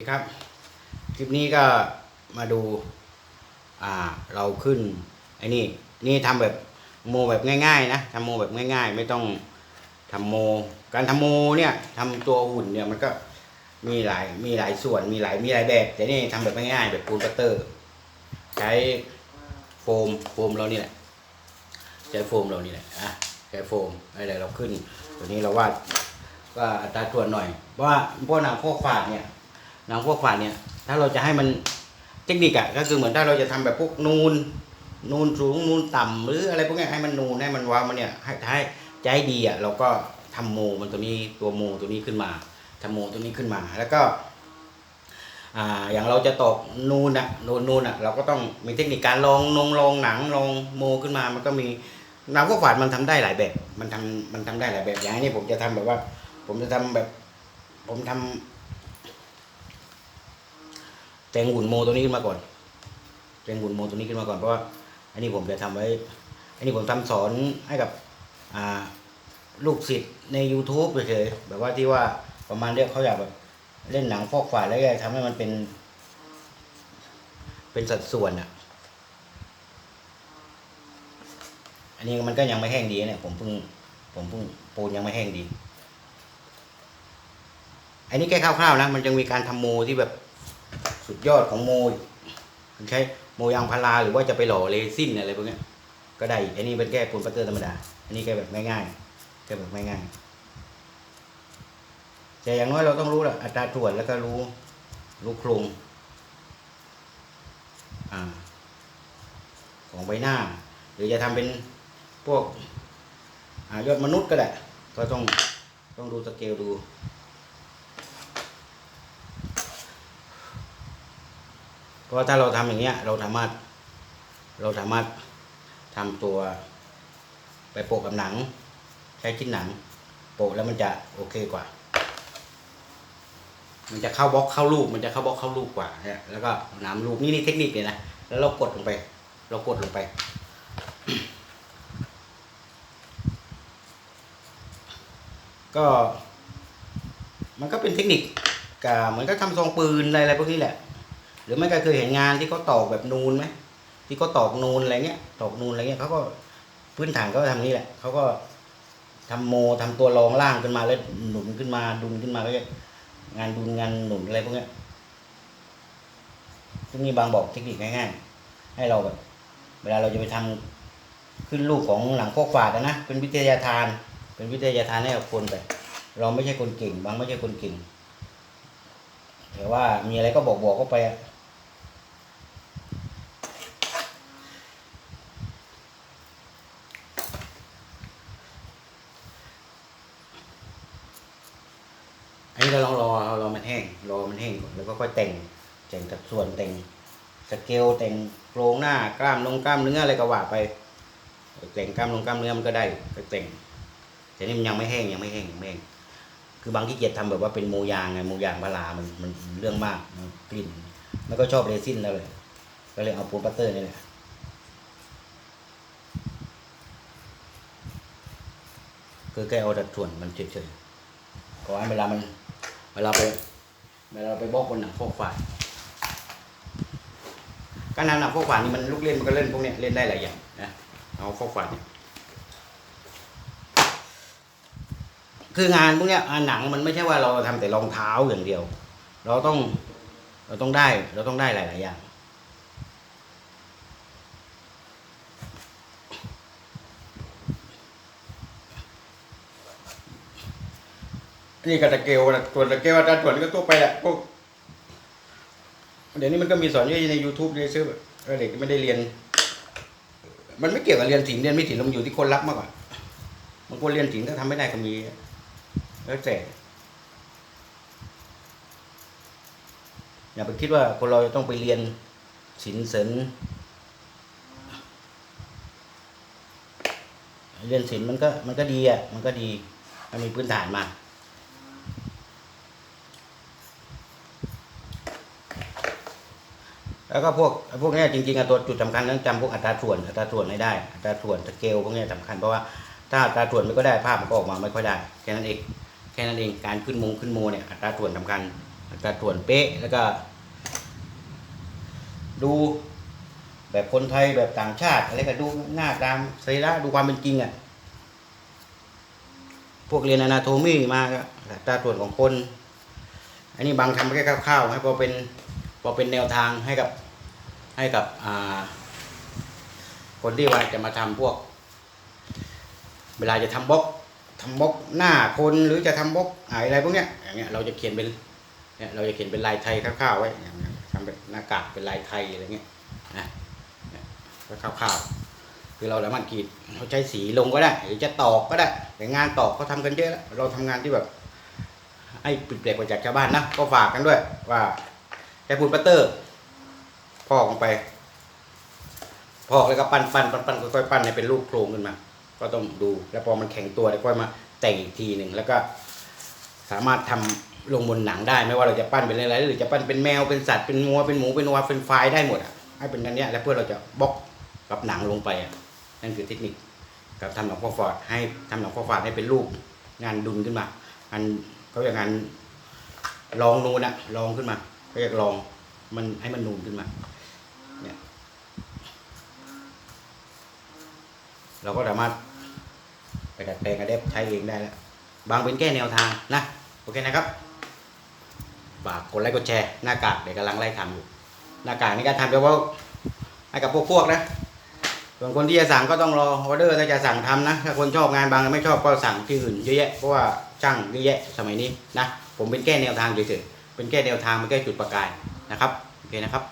ครับ คลิปนี้ก็มาดู อ่า เราขึ้นไอ้นี่ นี่ทำแบบโมแบบง่ายๆนะทำโมแบบง่าย ๆ ไม่ต้องทำโม การทำโมเนี่ยทำตัวหุ่นเนี่ยมันก็มีหลายมีหลายส่วนมีหลายมีหลายแบบ แต่นี่ทำแบบง่ายๆแบบปูนปัตเตอร์ ใช้โฟมโฟมเรานี่แหละใช้โฟมเรานี่แหละอะใช้โฟมอะไรเราขึ้นตัวนี้เราวาดก็อัตราส่วนหน่อยเพราะว่าพวกหนังพวกฝาดเนี่ย นังพวกฝาดเนี่ย ถ้าเราจะให้มันเทคนิคอะก็คือเหมือนถ้าเราจะทำแบบพวกนูนนูนสูงนูนต่ำหรืออะไรพวกนี้ให้มันนูนให้มันว้าวมันเนี่ยให้ให้ใจดีอะเราก็ทำโมมันตัวนี้ตัวโมตัวนี้ขึ้นมาทำโมตัวนี้ขึ้นมาแล้วก็อ่าอย่างเราจะตอกนูนอะนูนนูนอะเราก็ต้องมีเทคนิคการลองนงลองหนังลองโมขึ้นมามันก็มีนังพวกฝาดมันทำได้หลายแบบ มันทำมันทำได้หลายแบบอย่างนี้ผมจะทำแบบว่า ผมจะทำแบบ ผมทำ แต่งหุ่นโมตัวนี้ขึ้นมาก่อนแต่งหุ่นโมตัวนี้ขึ้นมาก่อนเพราะว่าอันนี้ผมจะทำไว้ อันนี้ผมทำสอนให้กับลูกศิษย์ใน YouTube เฉยๆแบบว่าที่ว่าประมาณเรียกเขาอยากแบบเล่นหนังฟอกฝาแล้วก็ทำให้มันเป็น เป็นสัดส่วนอะ อันนี้มันก็ยังไม่แห้งดีเนี่ยผมเพิ่งผมเพิ่งปูนยังไม่แห้งดี อันนี้แค่คร่าวๆนะมันจะมีการทำโมที่แบบ สุดยอดของโมอีกมันใช้โมยางพาราหรือว่าจะไปหล่อเรซินอะไรพวกนี้ก็ได้อันนี้เป็นแค่ปูนปัตเตอร์ธรรมดา อันนี้แค่แบบง่ายๆแค่แบบง่ายๆแต่อย่างน้อยเราต้องรู้ละอัตราส่วนแล้วก็รู้รู้โครงอของใบหน้า หรือจะทำเป็นพวกอยอดมนุษย์ก็ได้ก็ต้องต้องดูสเกลดู เพราะว่าถ้าเราทำอย่างเงี้ย เราสามารถ เราสามารถทำตัวไปโปะกับหนัง ใช้ชิ้นหนัง โปะแล้วมันจะโอเคกว่า มันจะเข้าบล็อกเข้ารูปมันจะเข้าบล็อกเข้ารูปกว่าเนี่ยแล้วก็น้ำรูปนี่นี่เทคนิคเลยนะแล้วเรากดลงไป เรากดลงไปก็มันก็เป็นเทคนิคกับเหมือนก็ทำซองปืนอะไรอะไรพวกนี้แหละ รือไม่ก็เคยเห็นงานที่เขาตอกแบบนูนไหมที่เขาตอกนูนอะไรเงี้ยตอกนูนอะไรเงี้ยเขาก็พื้นฐานเขาก็ทำนี่แหละเขาก็ทำโมทำตัวรองล่างขึ้นมาแล้วหนุนขึ้นมาดุนขึ้นมาก็จะงานดุนงานหนุนอะไรพวกเนี้ยซึ่งนี่บางบอกเทคนิคง่ายๆให้เราแบบ เวลาเราจะไปทำขึ้นรูปของหนังพวกฝาดนะเป็นวิทยาทาน เป็นวิทยาทานให้กับคนไปเราไม่ใช่คนเก่ง บางไม่ใช่คนเก่งแต่ว่ามีอะไรก็บอกบอกเข้าไปอะ อันนี้เราลองรอรอมันแห้ง รอมันแห้งก่อนแล้วก็ค่อยแต่งแต่งสัดส่วนแต่งสเกลแต่งโครงหน้ากล้ามลงกล้ามเนื้ออะไรก็ว่าไป แต่งกล้ามลงกล้ามเนื้อมันก็ได้ก็แต่ง แต่นี่มันยังไม่แห้งยังไม่แห้งยังไม่แห้งคือบางที่เกียจทำแบบว่าเป็นโมยางไงโมยางพารามันมันเรื่องมากมันกลิ่นไม่ก็ชอบเรซินแล้วเลยก็เลยเอาปูนปัตเตอร์นี่แหละคือแค่เอาดัดส่วนมันเฉยๆก่อนเวลามัน เวลาไปเวลาไปบอกคนหนังพวกฝ่ายการนำหนังพวกฝ่ายนี่มันลูกเล่นมันก็เล่นพวกเนี้ยเล่นได้หลายอย่างนะเอาพวกฝ่ายเนี่ยคืองานพวกเนี้ยงานหนังมันไม่ใช่ว่าเราทำแต่รองเท้าอย่างเดียว เราต้องเราต้องได้เราต้องได้หลาย ๆ อย่าง นี่กับตะเกียวนะส่วนตะเกียวอาจารย์ส่วนก็ทั่วไปแหละพวกเดี๋ยวนี้มันก็มีสอนเยอะใน YouTube ในซื้อแบบเด็กไม่ได้เรียน มันไม่เกี่ยวกับเรียนศิลป์เรียนไม่ศิลป์มันอยู่ที่คนรักมากกว่าบางคนเรียนศิลป์ถ้าทำไม่ได้ก็มีแล้วแต่อย่าไปคิดว่าคนเราจะต้องไปเรียนศิลป์เสริญเรียนศิลป์มันก็มันก็ดีอะมันก็ดีมันมีพื้นฐานมา แล้วก็พวกพวกนี้จริงๆตัวจุดสำคัญต้องจำพวกอัตราส่วนอัตราส่วนให้ได้อัตราส่วนสเกลพวกนี้ยสำคัญเพราะว่าถ้าอัตราส่วนไม่ก็ได้ภาพมันก็ออกมาไม่ค่อยได้แค่นั้นเองแค่นั้นเองการขึ้นโมงขึ้นโมเนี่ยอัตราส่วนสำคัญแล้วก็ถ่วนเป๊ะแล้วก็ ดูแบบคนไทยแบบต่างชาติอะไรก็ดูหน้าตามสรีระดูความเป็นจริงอะพวกเรียนอนาโทมีมาก็อัตราส่วนของคน อันนี้บางทำแค่คร่าวๆให้พอเป็น พอเป็นแนวทางให้กับให้กับคนที่ว่าจะมาทำพวก เวลาจะทำบล็อกทำบล็อกหน้าคนหรือจะทำบล็อกอะไรพวกเนี้ยอย่างเงี้ยเราจะเขียนเป็นเนี่ยเราจะเขียนเป็นลายไทยคร่าวๆไว้อย่างเงี้ยทำเป็นหน้ากากเป็นลายไทยอะไรเงี้ยนะก็คร่าวๆคือเราสามารถกรีดเราใช้สีลงก็ได้ หรือจะตอกก็ได้ แต่งานตอกเขาทำกันเยอะแล้วเราทำงานที่แบบให้ปิดเปลกกว่าจากชาวบ้านนะก็ฝากกันด้วยว่า แค่พูดปัตเตอร์ พอกลงไป พอกแล้วก็ปั้นปั้นปั้นปั้นค่อยๆปั้นให้เป็นรูปโครงขึ้นมา ก็ต้องดูแล้วพอมันแข็งตัวแล้วค่อยมาแต่งอีกทีหนึ่งแล้วก็ สามารถทำลงบนหนังได้ไม่ว่าเราจะปั้นเป็นอะไรหรือจะปั้นเป็นแมวเป็นสัตว์เป็นงัวเป็นหมูเป็นวัวเป็นไฟได้หมดอะให้เป็นอันนี้แล้วเพื่อเราจะบล็อกกับหนังลงไปอะนั่นคือเทคนิคกับทำหนังพ่อฟอร์ดให้ทำหนังพ่อฟอร์ดให้เป็นรูปงานดุลขึ้นมาอันเขาเรียกงานลองนูนอะลองขึ้นมา เขาเรียกลองมันให้มันนูนขึ้นมา เนี่ย เราก็สามารถไปดัดแปลงอะแดปใช้เองได้แล้ว บางเป็นแก้แนวทางนะ โอเคนะครับฝากกดไลค์กดแชร์หน้ากากเดี๋ยวกำลังไล่ทำอยู่ หน้ากากนี่ก็ทำเฉพาะให้กับพวกพวกๆนะส่วนคนที่จะสั่งก็ต้องรอออเดอร์ถ้าจะสั่งทำนะ ถ้าคนชอบงานบางไม่ชอบก็สั่งที่อื่นเยอะแยะเพราะว่าช่างเยอะแยะสมัยนี้นะ ผมเป็นแก้แนวทางเฉยๆ เป็นแก้แนวทางเป็นแก้จุดประกายนะครับโอเคนะครับ